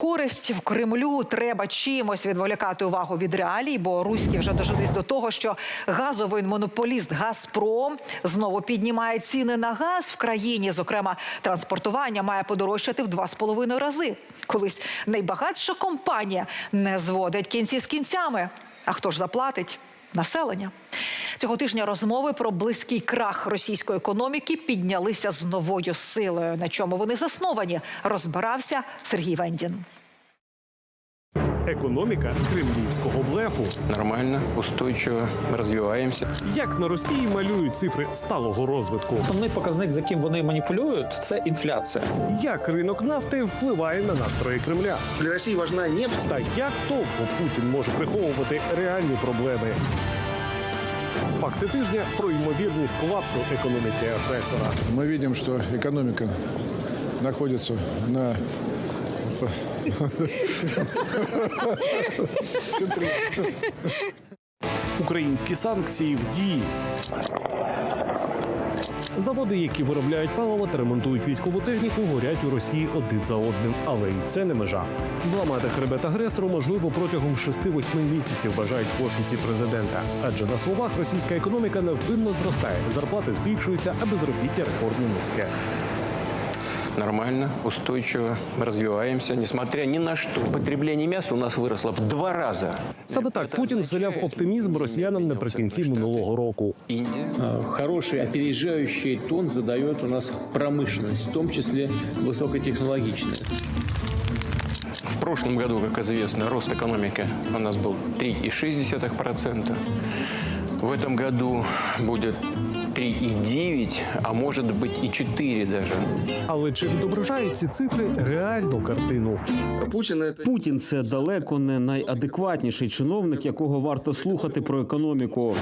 Користь в Кремлю треба чимось відволікати увагу від реалій, бо руські вже дожились до того, що газовий монополіст Газпром знову піднімає ціни на газ в країні. Зокрема, транспортування має подорожчати в два з половиною рази. Колись найбагатша компанія не зводить кінці з кінцями. А хто ж заплатить? Населення цього тижня розмови про близький крах російської економіки піднялися з новою силою. На чому вони засновані? Розбирався Сергій Вендін. Економіка кремлівського блефу. Нормально, устойчиво развиваемся. Як на Росії малюють цифри сталого розвитку? Основний показник, з яким вони маніпулюють, це інфляція. Як ринок нафти впливає на настрої Кремля? Для России важна нефть. Та як довго Путін може приховувати реальні проблеми? Факти тижня про ймовірність колапсу економіки агресора. Мы видим, что экономика находится на Українські санкції в дії. Заводи, які виробляють паливо та ремонтують військову техніку, горять у Росії один за одним. Але й це не межа. Зламати хребет агресору можливо протягом 6-8 місяців, вважають в офісі президента. Адже на словах російська економіка невпинно зростає, зарплати збільшуються, а безробіття рекордно низьке. Нормально, устойчиво развиваемся, несмотря ни на что. Потребление мяса у нас выросло в два раза. Саме так Путін вселяв оптимізм росіянам наприкінці минулого року. Индия. А, Хороший опережающий тон задает у нас промышленность, в том числе высокотехнологичная. В прошлом году, как известно, рост экономики у нас был 3,6%. В этом году будет 3,9, а может быть и 4 даже. Але чи відображають ці цифри реальну картину? Путин это Путін це далеко не найадекватніший чиновник, якого варто слухати про економіку.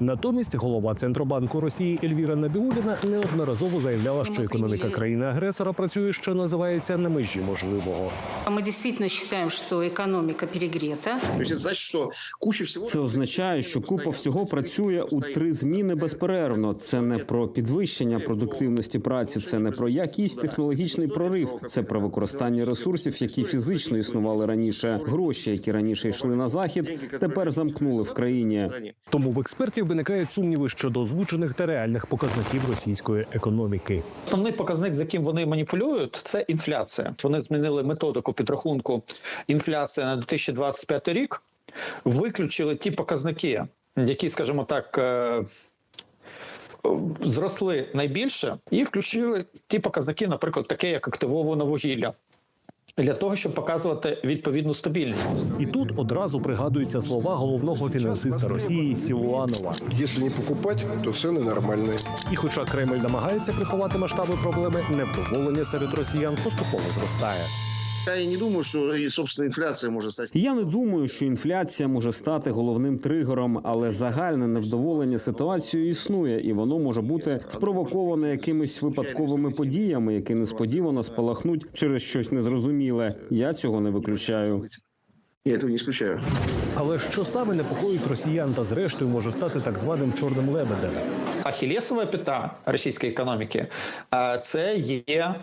Натомість голова центробанку Росії Ельвіра Набіуліна неодноразово заявляла, що економіка країни-агресора працює, що називається на межі можливого. Мы действительно считаем, что экономика перегрета. то есть это значит, что куча всего. Це означає, що купа всього працює у три зміни безперервно. Це не про підвищення продуктивності праці, це не про якийсь технологічний прорив. Це про використання ресурсів, які фізично існували раніше. Гроші, які раніше йшли на захід, тепер замкнули в країні. Тому в експертів виникають сумніви щодо озвучених та реальних показників російської економіки. Основний показник, з яким вони маніпулюють, це інфляція. Вони змінили методику підрахунку інфляції на 2025 рік, виключили ті показники, які, скажімо так. Зросли найбільше і включили ті показники, наприклад, таке як активоване вугілля, для того, щоб показувати відповідну стабільність. І тут одразу пригадуються слова головного фінансиста Росії Сілуанова. Если не покупать, то цены нормальные. І хоча Кремль намагається приховати масштаби проблеми, невдоволення серед росіян поступово зростає. Я не думаю, что и, собственно, инфляция может стать. Я не думаю, що інфляція може стати головним тригером, але загальне невдоволення ситуацією існує, і воно може бути спровоковане якимись випадковими подіями, які несподівано спалахнуть через щось незрозуміле. Я цього не виключаю. Я этого не исключаю. Але що саме непокоїть росіян та зрештою може стати так званим чорним лебедем? Ахілєсова п'ята російської економіки це є е,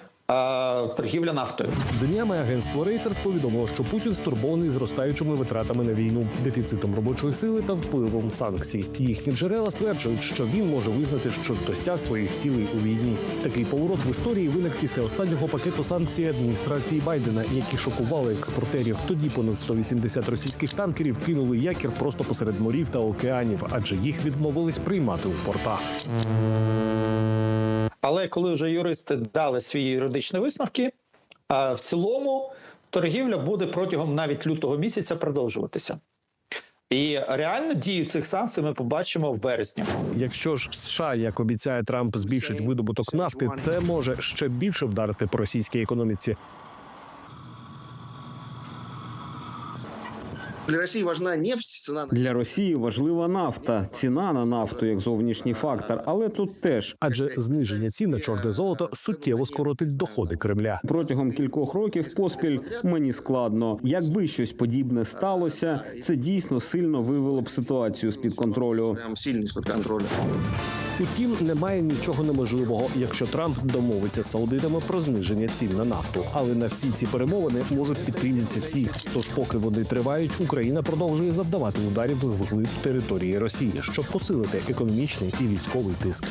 торгівля нафтою. Днями агентство Reuters повідомило, що Путін стурбований зростаючими витратами на війну, дефіцитом робочої сили та впливом санкцій. Їхні джерела стверджують, що він може визнати, що досяг своїх цілей у війні. Такий поворот в історії виник після останнього пакету санкцій адміністрації Байдена, які шокували експортерів. Тоді понад 180 російських танкерів кинули якір просто посеред морів та океанів, адже їх відмовились приймати у портах. Але коли вже юристи дали свої юридичні висновки, в цілому торгівля буде протягом навіть лютого місяця продовжуватися. І реально дію цих санкцій ми побачимо в березні. Якщо ж США, як обіцяє Трамп, збільшить видобуток нафти, це може ще більше вдарити по російській економіці. Для России важна нефть, цена на Для Росії важлива нафта, ціна на нафту як зовнішній фактор, але тут теж Адже зниження цін на чорне золото суттєво скоротить доходи Кремля. протягом кількох років поспіль мені складно. Якби щось подібне сталося, це дійсно сильно вивело б ситуацію з під контролю. прям сильно из-под контроля. Утім, немає нічого неможливого, якщо Трамп домовиться з саудитами про зниження цін на нафту. Але на всі ці перемовини можуть піти місяці. Тож, поки вони тривають, Україна продовжує завдавати ударів вглиб території Росії, щоб посилити економічний і військовий тиск.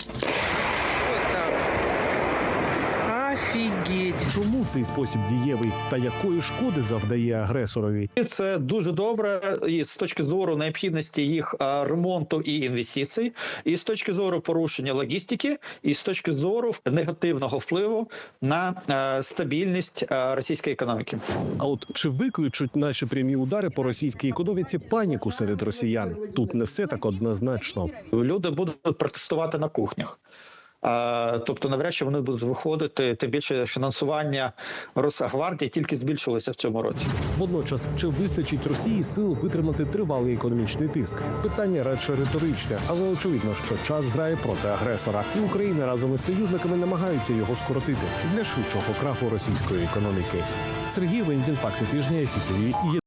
Чому цей спосіб дієвий та якої шкоди завдає агресорові? Це дуже добре і з точки зору необхідності їх ремонту і інвестицій, і з точки зору порушення логістики, і з точки зору негативного впливу на стабільність російської економіки. А от чи викличуть наші прямі удари по російській економіці паніку серед росіян? Тут не все так однозначно. Люди будуть протестувати на кухнях. Тобто, навряд чи вони будуть виходити. Тим більше фінансування Росгвардії тільки збільшилося в цьому році. Водночас, чи вистачить Росії сил витримати тривалий економічний тиск? Питання радше риторичне, але очевидно, що час грає проти агресора, і Україна разом із союзниками намагаються його скоротити для швидшого краху російської економіки. Сергій Вендін, факти тижня СІТВ.